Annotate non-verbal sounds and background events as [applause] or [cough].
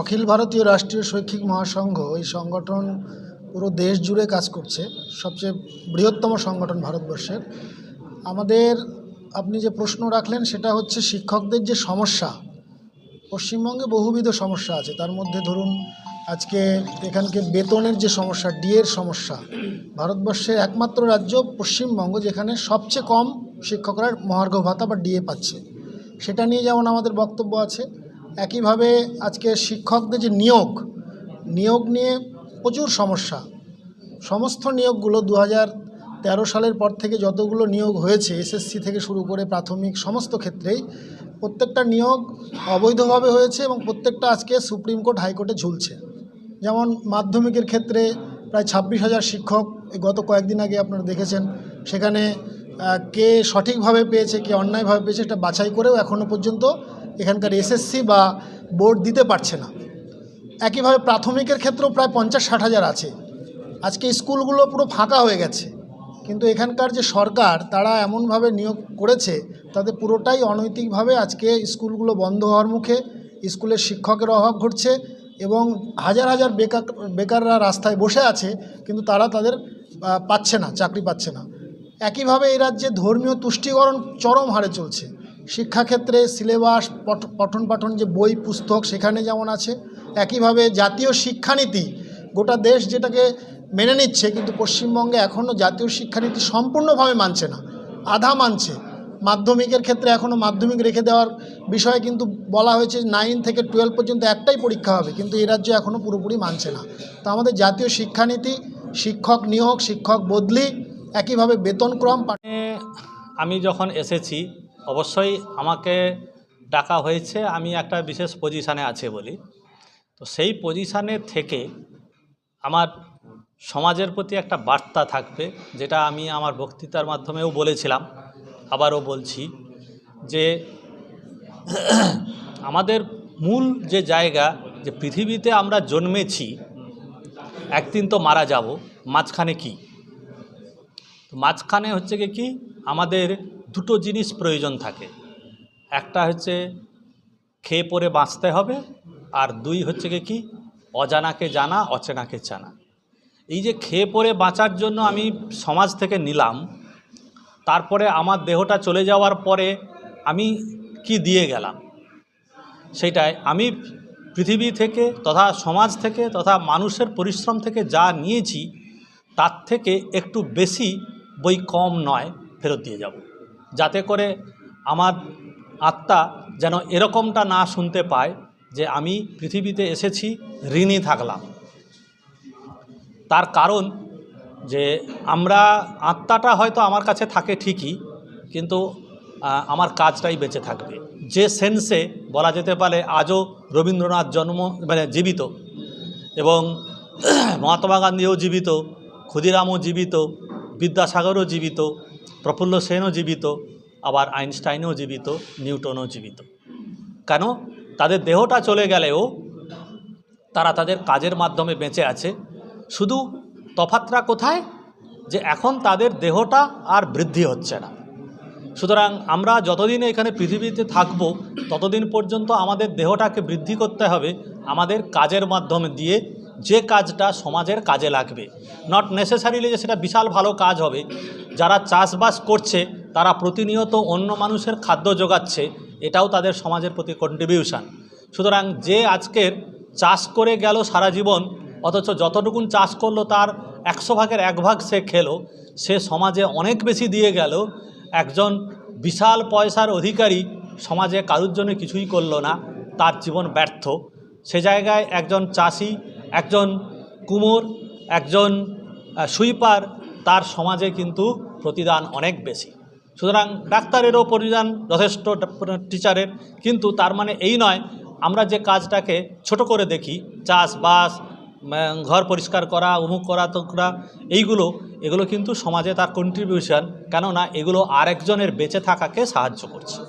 অখিল ভারতীয় রাষ্ট্রীয় শৈক্ষিক মহাসংঘ এই সংগঠন পুরো দেশ জুড়ে কাজ করছে, সবচেয়ে বৃহত্তম সংগঠন ভারতবর্ষের। আমাদের আপনি যে প্রশ্ন রাখলেন সেটা হচ্ছে শিক্ষকদের যে সমস্যা, পশ্চিমবঙ্গে বহুবিধ সমস্যা আছে। তার মধ্যে ধরুন আজকে এখানকে বেতনের যে সমস্যা ডিএর সমস্যা, ভারতবর্ষের একমাত্র রাজ্য পশ্চিমবঙ্গ যেখানে সবচেয়ে কম শিক্ষকরা মহার্ঘ ভাতা বা ডিএ পাচ্ছে। সেটা নিয়ে যেমন আমাদের বক্তব্য আছে একইভাবে আজকে শিক্ষকদের যে নিয়োগ নিয়োগ নিয়ে প্রচুর সমস্যা। সমস্ত নিয়োগগুলো দু হাজার তেরো সালের পর থেকে যতগুলো নিয়োগ হয়েছে, এসএসসি থেকে শুরু করে প্রাথমিক সমস্ত ক্ষেত্রেই প্রত্যেকটা নিয়োগ অবৈধভাবে হয়েছে এবং প্রত্যেকটা আজকে সুপ্রিম কোর্ট হাইকোর্টে ঝুলছে। যেমন মাধ্যমিকের ক্ষেত্রে প্রায় ছাব্বিশ হাজার শিক্ষক গত কয়েকদিন আগে আপনারা দেখেছেন, সেখানে কে সঠিকভাবে পেয়েছে, কে অন্যায়ভাবে পেয়েছে এটা বাছাই করেও এখনও পর্যন্ত এখানকার এসএসসি বা বোর্ড দিতে পারছে না। একইভাবে প্রাথমিকের ক্ষেত্রেও প্রায় পঞ্চাশ ষাট হাজার আছে। আজকে স্কুলগুলো পুরো ফাঁকা হয়ে গেছে। কিন্তু এখানকার যে সরকার, তারা এমনভাবে নিয়োগ করেছে তাদের পুরোটাই অনৈতিকভাবে আজকে স্কুলগুলো বন্ধ হওয়ার মুখে, স্কুলের শিক্ষকের অভাব ঘটছে এবং হাজার হাজার বেকার, বেকাররা রাস্তায় বসে আছে, কিন্তু তারা তাদের পাচ্ছে না, চাকরি পাচ্ছে না। একইভাবে এই রাজ্যে ধর্মীয় তুষ্টিকরণ চরম হারে চলছে। শিক্ষাক্ষেত্রে সিলেবাস, পঠ- পঠন পাঠন যে বই, পুস্তক সেখানে যেমন আছে, একইভাবে জাতীয় শিক্ষানীতি, গোটা দেশ যেটাকে মেনে নিচ্ছে, কিন্তু পশ্চিমবঙ্গে এখনও জাতীয় শিক্ষানীতি সম্পূর্ণভাবে মানছে না, আধা মানছে। মাধ্যমিকের ক্ষেত্রে এখনও মাধ্যমিক রেখে দেওয়ার বিষয়ে কিন্তু বলা হয়েছে নাইন থেকে টুয়েলভ পর্যন্ত একটাই পরীক্ষা হবে, কিন্তু এই রাজ্য এখনও পুরোপুরি মানছে না। তো আমাদের জাতীয় শিক্ষানীতি, শিক্ষক নিয়োগ, শিক্ষক বদলি, একইভাবে বেতনক্রম আমি যখন এসেছি অবশ্যই আমাকে ডাকা হয়েছে, আমি একটা বিশেষ পজিশানে আছে বলি। তো সেই পজিশানে থেকে আমার সমাজের প্রতি একটা বার্তা থাকবে, যেটা আমি আমার বক্তৃতার মাধ্যমেও বলেছিলাম। আবারও বলছি যে, আমাদের মূল যে জায়গা, যে পৃথিবীতে আমরা জন্মেছি, একদিন তো মারা যাব, মাঝখানে কী? মাঝখানে হচ্ছে কি? আমাদের দুটো জিনিস প্রয়োজন থাকে। একটা হচ্ছে খেয়ে পরে বাঁচতে হবে, আর দুই হচ্ছে কি? অজানাকে জানা, অচেনাকে জানা। এই যে খেয়ে পরে বাঁচার জন্য আমি সমাজ থেকে নিলাম, তারপরে আমার দেহটা চলে যাওয়ার পরে আমি কি দিয়ে গেলাম? সেটাই আমি পৃথিবী থেকে তথা সমাজ থেকে তথা মানুষের পরিশ্রম থেকে যা নিয়েছি, তার থেকে একটু বেশি বই কম নয় ফেরত দিয়ে যাব। যাতে করে আমার আত্মা যেন এরকমটা না শুনতে পায় যে আমি পৃথিবীতে এসেছি, ঋণী থাকলাম। তার কারণ যে আমরা, আত্মাটা হয়তো আমার কাছে থাকে ঠিকই, কিন্তু আমার কাজটাই বেঁচে থাকবে। যে সেন্সে বলা যেতে পারে আজও রবীন্দ্রনাথ জন্ম মানে জীবিত এবং [clears throat] মহাত্মা গান্ধীও জীবিত, ক্ষুদিরামও জীবিত, বিদ্যাসাগরও জীবিত প্রফুল্ল সেনও জীবিত, আবার আইনস্টাইনও জীবিত, নিউটনও জীবিত। কেন? তাদের দেহটা চলে গেলেও তারা তাদের কাজের মাধ্যমে বেঁচে আছে। শুধু তফাতটা কোথায়? যে এখন তাদের দেহটা আর বৃদ্ধি হচ্ছে না। সুতরাং আমরা যতদিন এখানে পৃথিবীতে থাকব, ততদিন পর্যন্ত আমাদের দেহটাকে বৃদ্ধি করতে হবে আমাদের কাজের মাধ্যমে দিয়ে। যে কাজটা সমাজের কাজে লাগবে নট নেসেসারিলি যে সেটা বিশাল ভালো কাজ হবে যারা চাষবাস করছে, তারা প্রতিনিয়ত অন্য মানুষের খাদ্য যোগাচ্ছে এটাও তাদের সমাজের প্রতি কন্ট্রিবিউশন সুতরাং যে আজকের চাষ করে গেল সারা জীবন, অথচ যতটুকুন চাষ করল তার একশো ভাগের এক ভাগ সে খেলো, সে সমাজে অনেক বেশি দিয়ে গেল। একজন বিশাল পয়সার অধিকারী সমাজে কারুর জন্য কিছুই করল না, তার জীবন ব্যর্থ। সে জায়গায় একজন চাষি, একজন কুমোর, একজন সুইপার, তার সমাজে কিন্তু প্রতিদান অনেক বেশি। সুতরাং ডাক্তারেরও প্রতিদান যথেষ্ট টিচারের, কিন্তু তার মানে এই নয়, আমরা যে কাজটাকে ছোট করে দেখি, চাষবাস ঘর পরিষ্কার করা, উমুক করা তোকরা এইগুলো, এগুলো কিন্তু সমাজে তার কন্ট্রিবিউশন কেননা এগুলো আরেকজনের বেঁচে থাকাকে সাহায্য করছে।